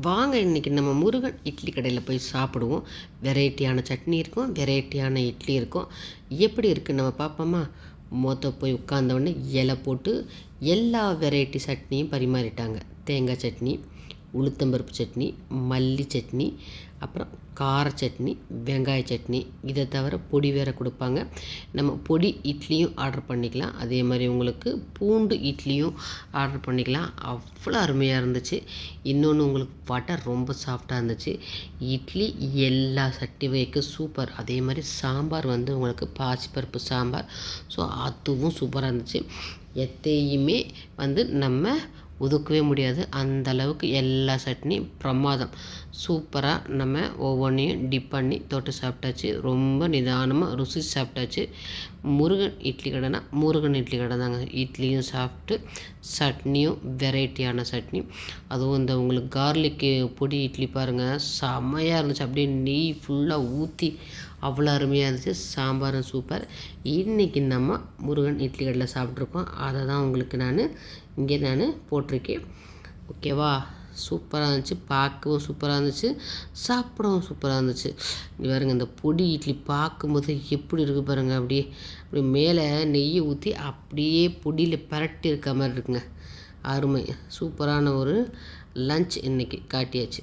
வாங்க இன்றைக்கி நம்ம முருகன் இட்லி கடையில் போய் சாப்பிடுவோம். வெரைட்டியான சட்னி இருக்கும் வெரைட்டியான இட்லி இருக்கும். எப்படி இருக்குது நம்ம பார்ப்போமா மொத்த போய் உட்காந்தவொடனே இலை போட்டு எல்லா வெரைட்டி சட்னியும் பரிமாறிட்டாங்க. தேங்காய் சட்னி உளுத்தம்பருப்பு சட்னி மல்லி சட்னி அப்புறம் கார சட்னி வெங்காய சட்னி. இதை தவிர பொடி வேறு கொடுப்பாங்க. நம்ம பொடி இட்லியும் ஆர்டர் பண்ணிக்கலாம். அதே மாதிரி உங்களுக்கு பூண்டு இட்லியும் ஆர்டர் பண்ணிக்கலாம். அவ்வளோ அருமையாக இருந்துச்சு. இன்னொன்று உங்களுக்கு வடை ரொம்ப சாஃப்டாக இருந்துச்சு. இட்லி எல்லா சட்னி வகைக்கும் சூப்பர் அதே மாதிரி சாம்பார் வந்து உங்களுக்கு பாசிப்பருப்பு சாம்பார். ஸோ அதுவும் சூப்பராக இருந்துச்சு. எத்தையுமே வந்து நம்ம ஒதுக்கவே முடியாது. அந்த அளவுக்கு எல்லா சட்னியும் பிரமாதம். சூப்பராக நம்ம ஒவ்வொன்றையும் டிப் பண்ணி தொட்டு சாப்பிட்டாச்சு. ரொம்ப நிதானமாக ருசி சாப்பிட்டாச்சு. முருகன் இட்லி கடைனா முருகன் இட்லி கடை தாங்க. இட்லியும் சாப்பிட்டு சட்னியும் வெரைட்டியான சட்னி. அதுவும் இந்த உங்களுக்கு கார்லிக்கு பொடி இட்லி பாருங்கள் செம்மையாக இருந்துச்சு. அப்படியே நெய் ஃபுல்லாக ஊற்றி அவ்வளோ அருமையாக இருந்துச்சு. சாம்பாரும் சூப்பர் இன்றைக்கி நம்ம முருகன் இட்லி கடையில் சாப்பிட்ருக்கோம். அதை தான் உங்களுக்கு நான் இங்கே நான் போட்டிருக்கேன். ஓகேவா சூப்பராக இருந்துச்சு. பார்க்கவும் சூப்பராக இருந்துச்சு. சாப்பிடவும் சூப்பராக இருந்துச்சு. பாருங்கள் இந்த பொடி இட்லி பார்க்கும்போது எப்படி இருக்குது பாருங்கள் அப்படியே. அப்படி மேலே நெய்யை ஊற்றி அப்படியே பொடியில் பரட்டி இருக்க மாதிரி இருக்குங்க. அருமை. சூப்பரான ஒரு லஞ்ச் இன்றைக்கி காட்டியாச்சு.